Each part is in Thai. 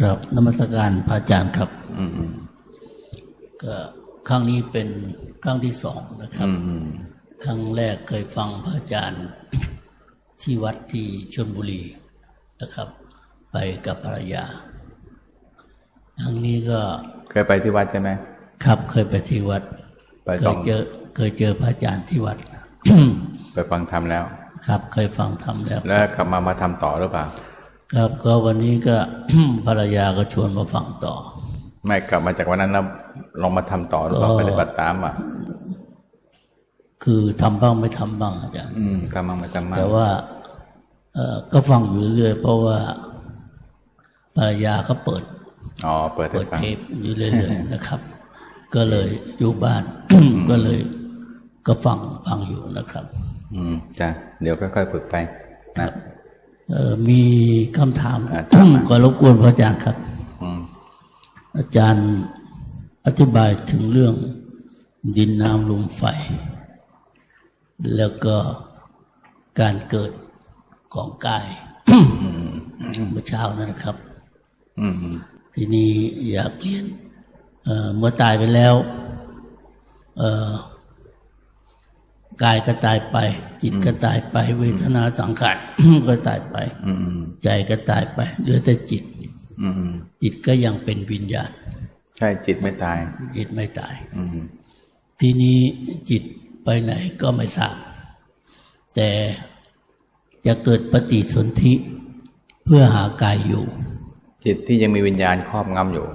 ครับนมัสการพระอาจารย์ครับอืมอืมก็ครั้งนี้เป็นครั้งที่สองนะครับอืมอืมครั้งแรกเคยฟังพระอาจารย์ ที่วัดที่ชลบุรีนะครับ ไปกับภรรยาครั้งนี้ก็ เคยไปที่วัดใช่ไหมครับเคยไปที่วัดไปเคสอยงเจอ เคยเจอพระอาจารย์ที่วัด ไปฟังธรรมแล้ว ครับ เคยฟังธรรมแล้ว แล้วกลับมามาทำต่อหรือเปล่า ครับก็วันนี้ก็ภรรยาก็ชวนมาฟังต่อ ไม่กลับมาจากวันนั้นแล้วลองมาทำต่อหรือเปล่าก็ปฏิบัติตามอะ คือทำบ้างไม่ทำบ้างอาจารย์อืมทำมามาทำมาแต่ว่าเออก็ฟังอยู่เรื่อยๆเพราะว่าภรรยาเขาเปิดอ๋อเปิดให้เปิดฟังเทปอยู่เรื่อยๆนะครับ ก็เลยอยู่บ้านก็เลย ก็ฟังฟังอยู่นะครับ อืมจ้ะเดี๋ยวค่อยๆฝึกไปนะ เออมีคำถามอ่าถามมาก็รบกวนพระอาจารย์ครับอืมอาจารย์อธิบายถึงเรื่องดินน้ำลมไฟ แล้วก็การเกิดของกายเมื่อเช้านั้นนะครับอืมอืมทีนี้อยากเรียนเอ่อเมื่อตายไปแล้วเอ่อ กายก็ตายไป จิตก็ตายไป เวทนาสังขารก็ตายไปอืมอืมใจก็ตายไปเหลือแต่จิตอืมอืมจิตก็ยังเป็นวิญญาณ ใช่จิตไม่ตาย จิตไม่ตายอืมทีนี้จิตไปไหนก็ไม่ทราบ แต่จะเกิดปฏิสนธิเพื่อหากายอยู่ จิตที่ยังมีวิญญาณครอบงำอยู่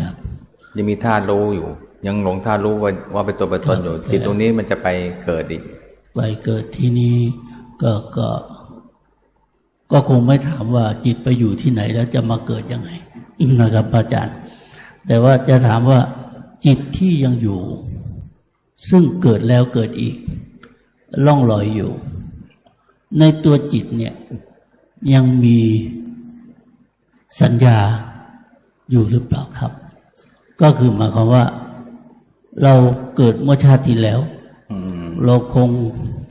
ครับ ยังมีธาตุรู้อยู่ ยังหลงธาตุรู้ว่าว่าเป็นตัวเป็นตนอยู่ครับจิตตรงนี้มันจะไปเกิดอีก ไปเกิดที่นี้ก็ก็ ก็คงไม่ถามว่าจิตไปอยู่ที่ไหนแล้วจะมาเกิดยังไงนะครับพระอาจารย์ แต่ว่าจะถามว่า จิตที่ยังอยู่ ซึ่งเกิดแล้วเกิดอีก ล่องลอยอยู่ ในตัวจิตเนี่ย ยังมีสัญญาอยู่หรือเปล่าครับ ก็คือหมายความว่า เราเกิดเมื่อชาติที่แล้วอืมเราคง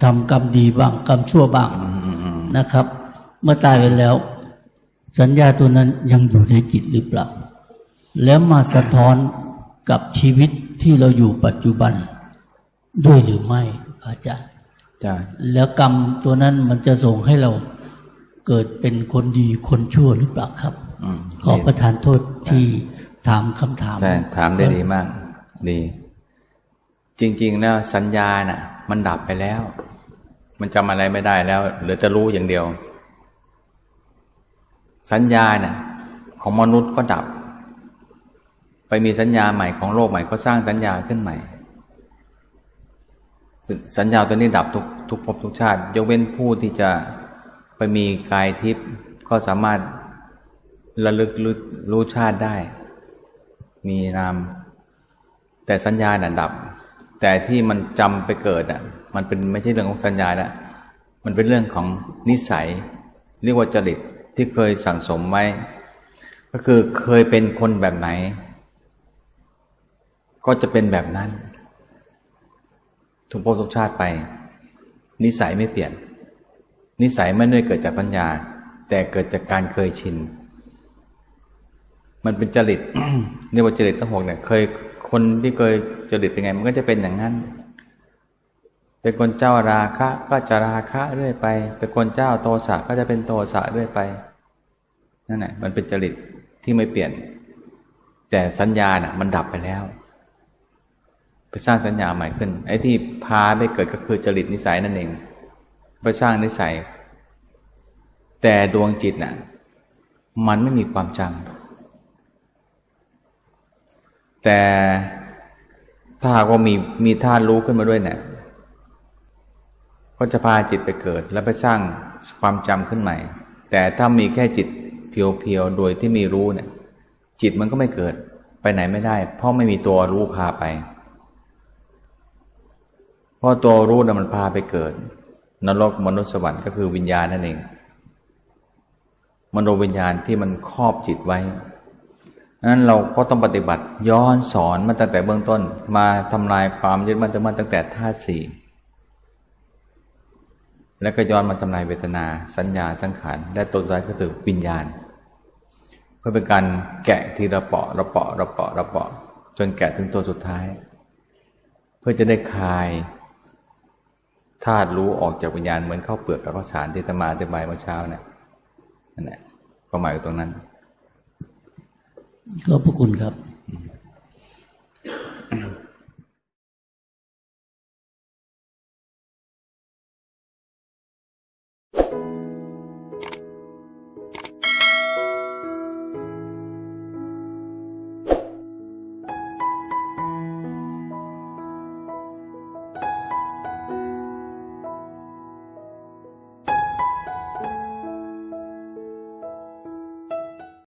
ทำกรรมดีบ้างกรรมชั่วบ้างอืมอืมอืมนะครับ เมื่อตายไปแล้ว สัญญาตัวนั้นยังอยู่ในจิตหรือเปล่า แล้วมาสะท้อนกับชีวิตที่เราอยู่ปัจจุบัน ด้วยหรือไม่พระอาจารย์จ้ะแล้วกรรมตัวนั้นมันจะส่งให้เราเกิดเป็นคนดีคนชั่วหรือเปล่าครับอืมขอประทานโทษที่ถามคำถามใช่ถามได้ดีมาก ดี จริงๆนะสัญญาน่ะ มันดับไปแล้ว มันจำอะไรไม่ได้แล้วเหลือแต่รู้อย่างเดียว สัญญาน่ะ ของมนุษย์ก็ดับ ไปมีสัญญาใหม่ของโลกใหม่ก็สร้างสัญญาขึ้นใหม่ สัญญาตัวนี้ดับทุกทุกภพทุกชาติ ยกเว้นผู้ที่จะไปมีกายทิพย์ก็สามารถระลึกรรู้ชาติได้ มีนามแต่สัญญาน่ะดับ แต่ที่มันจำไปเกิดอะ มันเป็นไม่ใช่เรื่องของสัญญาละมันเป็นเรื่องของนิสัย เรียกว่าจริตที่เคยสั่งสมไว้ ก็คือเคยเป็นคนแบบไหน ก็จะเป็นแบบนั้น ทุกภพทุกชาติไป นิสัยไม่เปลี่ยน นิสัยไม่ได้เกิดจากปัญญา แต่เกิดจากการเคยชิน มันเป็นจริตเรียกว่าจริตทั้งหกเนี่ยเคย คนที่เคยจริตเป็นไง มันก็จะเป็นอย่างนั้น เป็นคนเจ้าราคะก็จะราคะเรื่อยไป เป็นคนเจ้าโทสะก็จะเป็นโทสะเรื่อยไปนั่นแหละมันเป็นจริตที่ไม่เปลี่ยน แต่สัญญาน่ะ มันดับไปแล้ว ไปสร้างสัญญาใหม่ขึ้น ไอ้ที่พาไปเกิดก็คือจริตนิสัยนั่นเองไปสร้างนิสัย แต่ดวงจิตน่ะ มันไม่มีความจำ แต่ถ้าหากว่ามีมีธาตุรู้ขึ้นมาด้วยเนี่ยก็จะพาจิตไปเกิด แล้วไปสร้างความจำขึ้นใหม่ แต่ถ้ามีแค่จิตเพียวๆ โดยที่มีรู้เนี่ย จิตมันก็ไม่เกิดไปไหนไม่ได้ เพราะไม่มีตัวรู้พาไป เพราะตัวรู้น่ะมันพาไปเกิด นรกมนุษย์สวรรค์ก็คือวิญญาณนั่นเอง มโนวิญญาณที่มันครอบจิตไว้ นั้นเราก็ต้องปฏิบัติย้อนสอนมาตั้งแต่เบื้องต้น มาทำลายความยึดมั่นถือมั่นตั้งแต่ธาตุสี่แล้วก็ย้อนมาทำลายเวทนา สัญญาสังขารและตัวสุดท้ายก็คือวิญญาณ เพื่อเป็นการแกะทีละเปาะละเปาะละเปาะละเปาะ จนแกะถึงตัวสุดท้าย เพื่อจะได้คลายธาตุรู้ออกจากวิญญาณเหมือนข้าวเปลือกกับข้าวสารที่ตมาอธิบายเมื่อเช้าเนี่ยนั่นแหละความหมายอยู่ตรงนั้น ก็พระคุณครับ